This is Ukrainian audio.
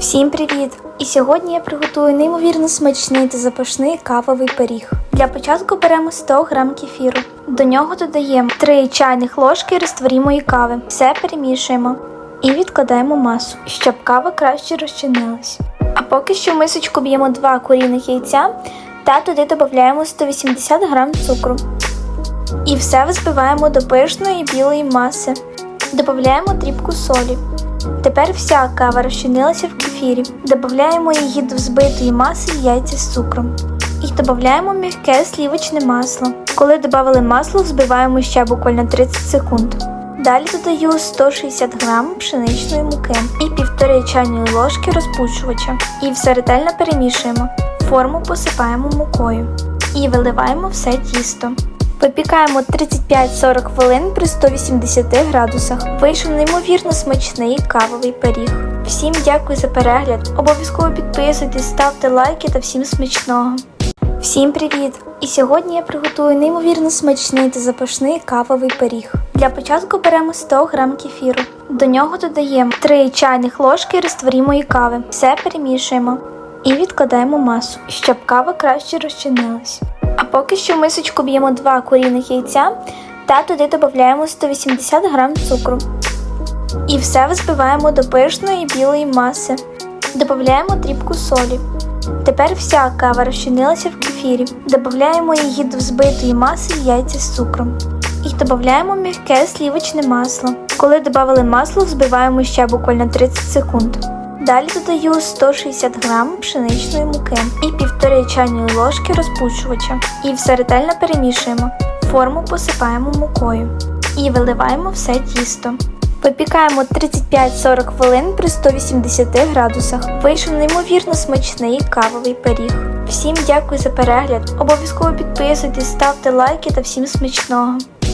Всім привіт! І сьогодні я приготую неймовірно смачний та запашний кавовий пиріг. Для початку беремо 100 г кефіру. До нього додаємо 3 чайних ложки розтворімої кави. Все перемішуємо і відкладаємо масу, щоб кава краще розчинилась. А поки що в мисочку б'ємо 2 куріних яйця та туди додаємо 180 г цукру. І все взбиваємо до пишної білої маси. Додаємо дрібку солі. Тепер вся кава розчинилася в кефірі. Додаємо її до взбитої маси яйця з цукром. І додаємо м'яке слівочне масло. Коли додали масло, взбиваємо ще буквально 30 секунд. Далі додаю 160 г пшеничної муки і 1,5 чайної ложки розпушувача. І все ретельно перемішуємо. Форму посипаємо мукою і виливаємо все тісто. Випікаємо 35-40 хвилин при 180 градусах. Вийшов неймовірно смачний кавовий пиріг. Всім дякую за перегляд. Обов'язково підписуйтесь, ставте лайки та всім смачного. Всім привіт! І сьогодні я приготую неймовірно смачний та запашний кавовий пиріг. Для початку беремо 100 г кефіру. До нього додаємо 3 чайних ложки розтворімої кави. Все перемішуємо і відкладаємо масу, щоб кава краще розчинилась. А поки що в мисочку б'ємо 2 куріних яйця та туди додаємо 180 г цукру. І все взбиваємо до пишної білої маси. Додаємо дрібку солі. Тепер вся кава розчинилася в кефірі. Додаємо її до взбитої маси яйця з цукром. І додаємо м'яке слівочне масло. Коли додали масло, взбиваємо ще буквально 30 секунд. Далі додаю 160 г пшеничної муки і 1,5 чайної ложки розпушувача. І все ретельно перемішуємо. Форму посипаємо мукою і виливаємо все тісто. Випікаємо 35-40 хвилин при 180 градусах. Вийшов неймовірно смачний кавовий пиріг. Всім дякую за перегляд. Обов'язково підписуйтесь, ставте лайки та всім смачного.